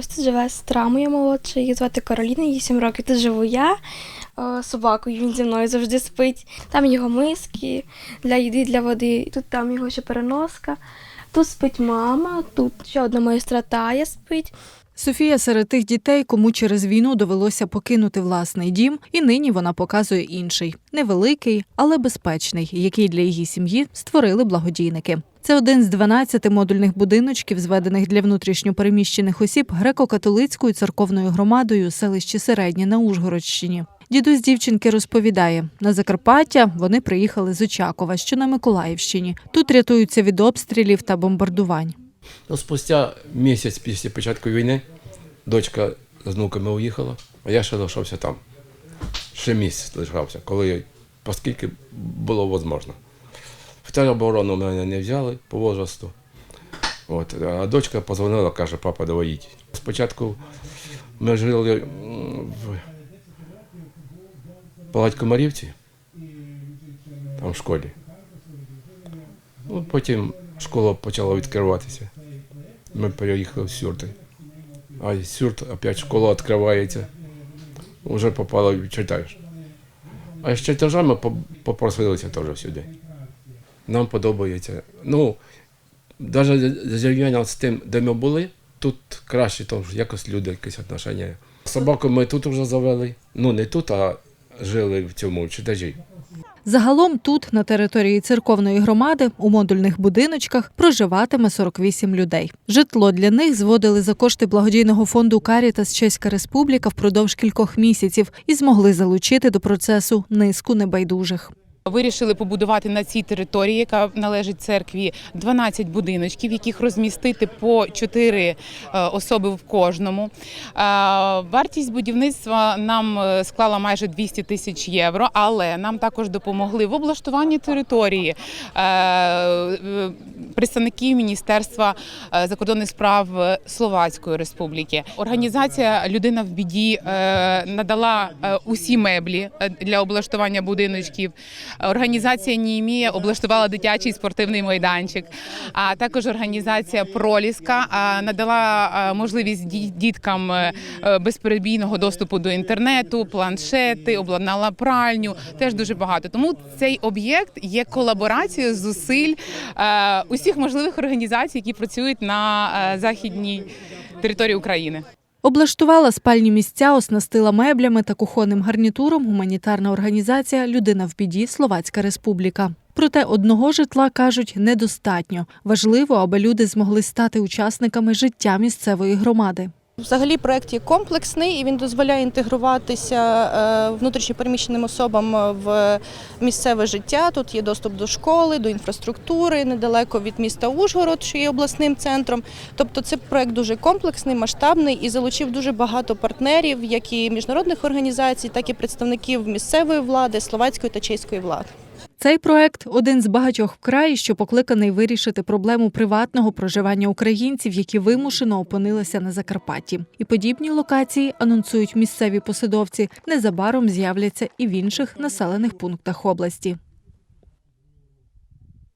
Ось живе сестра моя молодша, її звати Кароліна, їй 7 років. Тут живу я е, собакою, він зі мною завжди спить. Там його миски для їди, для води, і тут там його ще переноска. Тут спить мама, тут ще одна моя сестра Тая спить. Софія серед тих дітей, кому через війну довелося покинути власний дім, і нині вона показує інший невеликий, але безпечний, який для її сім'ї створили благодійники. Це один з 12 модульних будиночків, зведених для внутрішньопереміщених осіб греко-католицькою церковною громадою у селищі Середнє на Ужгородщині. Дідусь дівчинки розповідає, на Закарпаття вони приїхали з Очакова, що на Миколаївщині. Тут рятуються від обстрілів та бомбардувань. Ну, спустя місяць після початку війни дочка з внуками уїхала, а я ще лишався там. Ще місяць лишався, коли оскільки було можливо. В тероборону мене не взяли по возрасту. От, а дочка позвонила, каже, папа, давай їдь. Спочатку ми жили в Палатькомарівці, там в школі. Ну, потім школа почала відкриватися. Ми переїхали в Сюрти. А Сюрт опять школа відкривається. Уже попало, читаєш. А з чертежами попросилися теж сюди. Нам подобається. Ну, навіть зрівняно з тим, де ми були, тут краще, тому що якось люди якісь отношення. Собаку ми тут вже завели. Ну, не тут, а жили в цьому читажі. Загалом тут, на території церковної громади, у модульних будиночках проживатиме 48 людей. Житло для них зводили за кошти благодійного фонду Карітас Чеська Республіка впродовж кількох місяців і змогли залучити до процесу низку небайдужих. Вирішили побудувати на цій території, яка належить церкві, 12 будиночків, яких розмістити по 4 е, особи в кожному. Е, Вартість будівництва нам е, склала майже 200 тисяч євро, але нам також допомогли в облаштуванні території е, Міністерства е, закордонних справ е, Словацької Республіки. Організація Людина в біді е, надала усі меблі для облаштування будиночків. Організація Німія облаштувала дитячий спортивний майданчик. А також організація Проліска надала можливість діткам безперебійного доступу до інтернету, планшети, обладнала пральню. Теж дуже багато. Тому цей об'єкт є колаборацією зусиль е, усіх можливих організацій, які працюють на е, західній території України. Облаштувала спальні місця, оснастила меблями та кухонним гарнітуром гуманітарна організація Людина в біді Словацька Республіка. Проте одного житла кажуть недостатньо. Важливо, аби люди змогли стати учасниками життя місцевої громади. Взагалі проект є комплексний і він дозволяє інтегруватися е, внутрішньопереміщеним особам в місцеве життя. Тут є доступ до школи, до інфраструктури, недалеко від міста Ужгород, що є обласним центром. Тобто це проект дуже комплексний, масштабний і залучив дуже багато партнерів, як і міжнародних організацій, так і представників місцевої влади, словацької та чеської влади. Цей проект один з багатьох в краї, що покликаний вирішити проблему приватного проживання українців, які вимушено опинилися на Закарпатті. І подібні локації анонсують місцеві посадовці. Незабаром з'являться і в інших населених пунктах області.